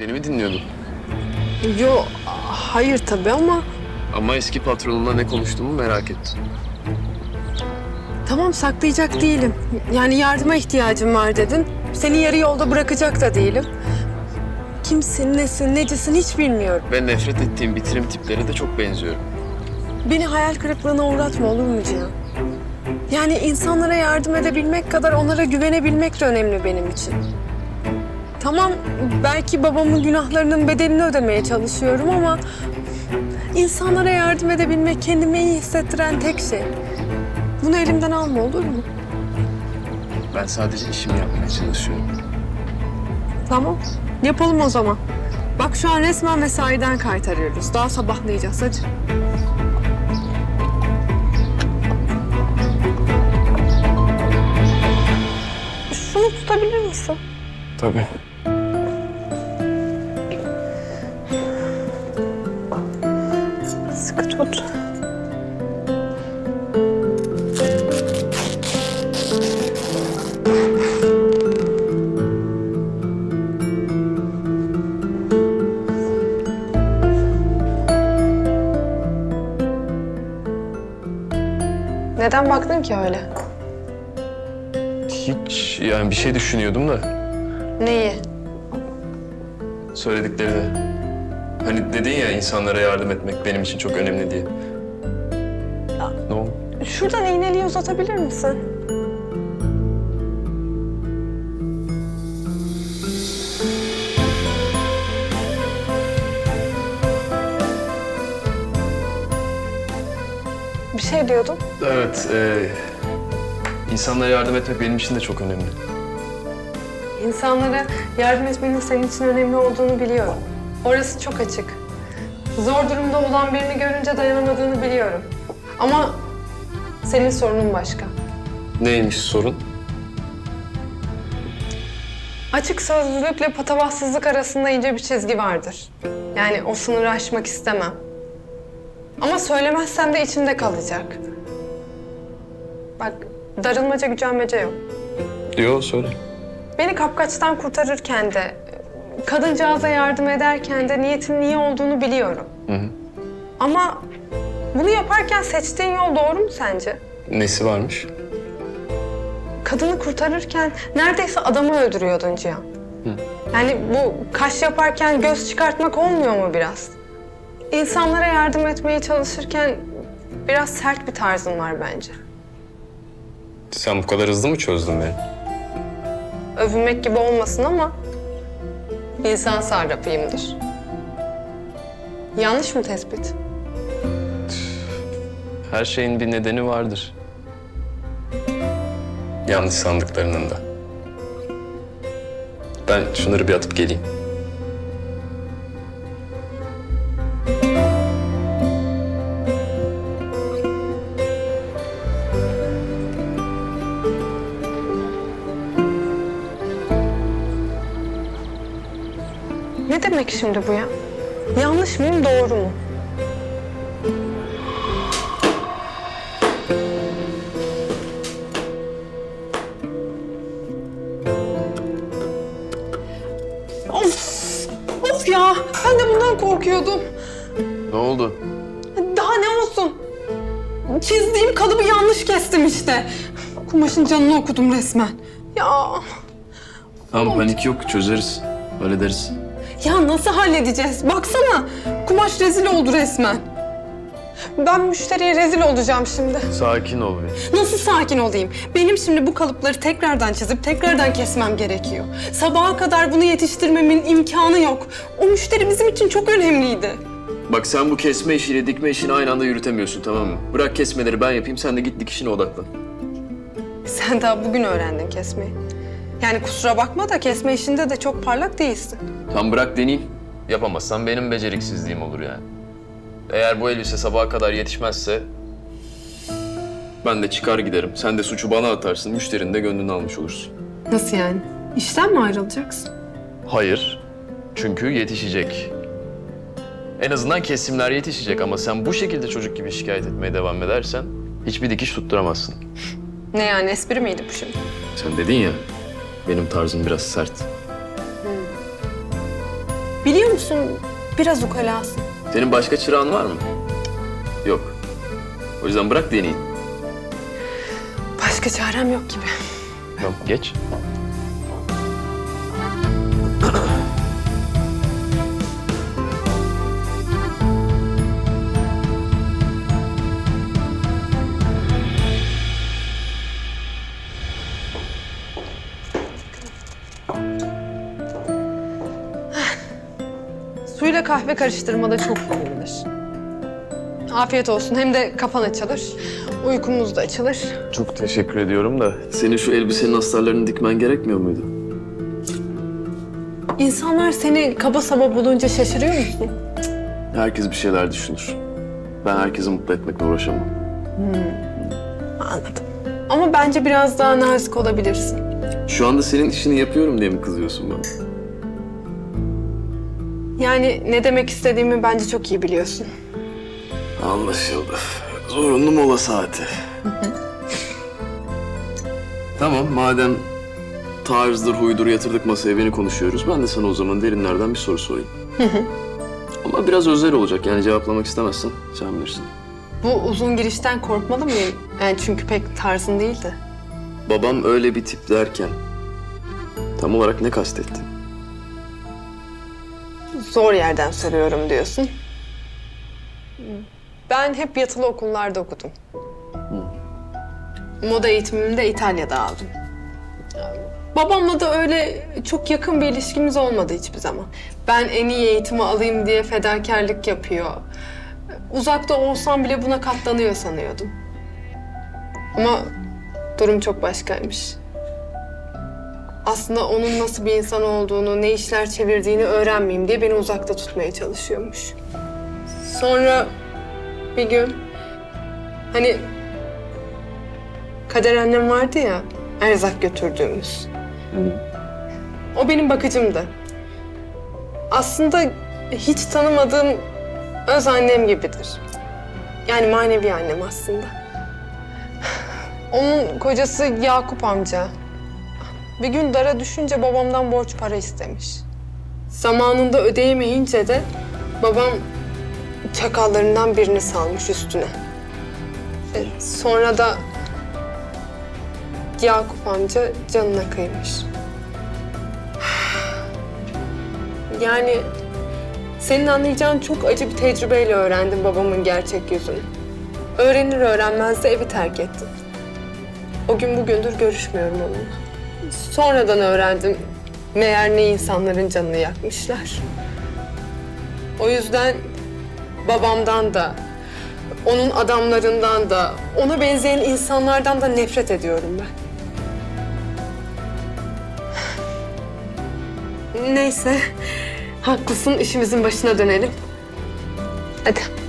Beni mi dinliyordun? Yo, hayır tabii ama Ama eski patronumla ne konuştuğumu merak ettim. tamam saklayacak değilim. Yani yardıma ihtiyacım var dedin. Seni yarı yolda bırakacak da değilim. Kimsin, nesin, necisin hiç bilmiyorum. Ben nefret ettiğim bitirim tiplere de çok benziyorum. Beni hayal kırıklığına uğratma olur mu Cihan? Yani insanlara yardım edebilmek kadar onlara güvenebilmek de önemli benim için. Tamam belki babamın günahlarının bedelini ödemeye çalışıyorum ama... ...insanlara yardım edebilmek kendimi iyi hissettiren tek şey. Bunu elimden alma olur mu? Ben sadece işimi yapmaya çalışıyorum. Tamam yapalım o zaman. Bak şu an resmen mesaiden kaytarıyoruz. Daha sabahlayacağız hadi. Şunu tutabilir misin? Tabii. Sıkı tut. Neden baktın ki öyle? Hiç yani bir şey düşünüyordum da Neyi? söylediklerini. Hani dedin ya insanlara yardım etmek benim için çok önemli diye. Ne oldu? Şuradan iğneliği uzatabilir misin? Bir şey diyordum. Evet, e, insanlara yardım etmek benim için de çok önemli. İnsanlara yardım etmenin senin için önemli olduğunu biliyorum. Orası çok açık. Zor durumda olan birini görünce dayanamadığını biliyorum. Ama senin sorunun başka. Neymiş sorun? Açık sözlülükle patavatsızlık arasında ince bir çizgi vardır. Yani o sınırı aşmak istemem. Ama söylemezsem de içimde kalacak. Bak, darılmaca gücenmece yok. Diyor söyle. Beni kapkaçtan kurtarırken de, kadıncağıza yardım ederken de niyetin niye olduğunu biliyorum. Hı hı. Ama bunu yaparken seçtiğin yol doğru mu sence? Nesi varmış? Kadını kurtarırken neredeyse adamı öldürüyordun Cihan. Yani bu kaş yaparken göz çıkartmak olmuyor mu biraz? İnsanlara yardım etmeye çalışırken biraz sert bir tarzın var bence. Sen bu kadar hızlı mı çözdün beni? Övünmek gibi olmasın ama insan sarrafıyımdır. Yanlış mı tespit? Her şeyin bir nedeni vardır. Yanlış sandıklarının da. Ben şunları bir atıp geleyim. Ne demek şimdi bu ya? Yanlış mıyım, doğru mu? Of! Of ya! Ben de bundan korkuyordum. Ne oldu? Daha ne olsun? Çizdiğim kalıbı yanlış kestim işte. Kumaşın canını okudum resmen. Ya Tamam panik yok çözeriz. Hallederiz. Ya nasıl halledeceğiz? Baksana. Kumaş rezil oldu resmen. Ben müşteriye rezil olacağım şimdi. Sakin ol bir. Nasıl sakin olayım? Benim şimdi bu kalıpları tekrardan çizip tekrardan kesmem gerekiyor. Sabaha kadar bunu yetiştirmemin imkanı yok. O müşteri bizim için çok önemliydi. Bak sen bu kesme işiyle dikme işini aynı anda yürütemiyorsun tamam mı? Bırak kesmeleri ben yapayım sen de git dikişine odaklan. Sen daha bugün öğrendin kesmeyi. Yani kusura bakma da kesme işinde de çok parlak değilsin. Tam bırak deneyeyim. Yapamazsam benim beceriksizliğim olur yani. Eğer bu elbise sabaha kadar yetişmezse... Ben de çıkar giderim. Sen de suçu bana atarsın. Müşterinin de gönlünü almış olursun. Nasıl yani? İşten mi ayrılacaksın? Hayır. Çünkü yetişecek. En azından kesimler yetişecek ama sen bu şekilde çocuk gibi şikayet etmeye devam edersen hiçbir dikiş tutturamazsın. Ne yani espri miydi bu şimdi? Sen dedin ya, benim tarzım biraz sert. Biliyor musun biraz ukalasın. Senin başka çırağın var mı? Yok. O yüzden bırak deneyeyim. Başka çarem yok gibi. Tamam geç. Suyla kahve karıştırmada çok kullanılır. Afiyet olsun. Hem de kafan açılır. Uykumuz da açılır. Çok teşekkür ediyorum da senin şu elbisenin astarlarını dikmen gerekmiyor muydu? İnsanlar seni kaba saba bulunca şaşırıyor musun? Herkes bir şeyler düşünür. Ben herkesi mutlu etmekle uğraşamam. Anladım. Ama bence biraz daha nazik olabilirsin. Şu anda senin işini yapıyorum diye mi kızıyorsun bana? Yani ne demek istediğimi bence çok iyi biliyorsun. Anlaşıldı. Zorunlu mola saati. tamam madem tarzdır, huydur yatırdık masaya beni konuşuyoruz. Ben de sana o zaman derinlerden bir soru sorayım. Ama biraz özel olacak yani cevaplamak istemezsen sen bilirsin. Bu uzun girişten korkmalı mıyım? Yani çünkü pek tarzın değildi. Babam öyle bir tip derken tam olarak ne kastettin? Zor yerden soruyorum diyorsun. Ben hep yatılı okullarda okudum. Moda eğitimimi de İtalya'da aldım. Babamla da öyle çok yakın bir ilişkimiz olmadı hiçbir zaman. Ben en iyi eğitimi alayım diye fedakarlık yapıyor. Uzakta olsam bile buna katlanıyor sanıyordum. Ama durum çok başkaymış. Aslında onun nasıl bir insan olduğunu, ne işler çevirdiğini öğrenmeyeyim diye beni uzakta tutmaya çalışıyormuş. Sonra bir gün hani Kader annem vardı ya, erzak götürdüğümüz. O benim bakıcımdı. Aslında hiç tanımadığım öz annem gibidir. Yani manevi annem aslında. Onun kocası Yakup amca. Bir gün dara düşünce babamdan borç para istemiş. Zamanında ödeyemeyince de babam çakallarından birini salmış üstüne. E, sonra da Yakup amca canına kıymış. Yani senin anlayacağın çok acı bir tecrübeyle öğrendim babamın gerçek yüzünü. Öğrenir öğrenmez de evi terk ettim. O gün bugündür görüşmüyorum onunla. Sonradan öğrendim meğer ne insanların canını yakmışlar. O yüzden babamdan da, onun adamlarından da, ona benzeyen insanlardan da nefret ediyorum ben. Neyse, haklısın işimizin başına dönelim. Hadi.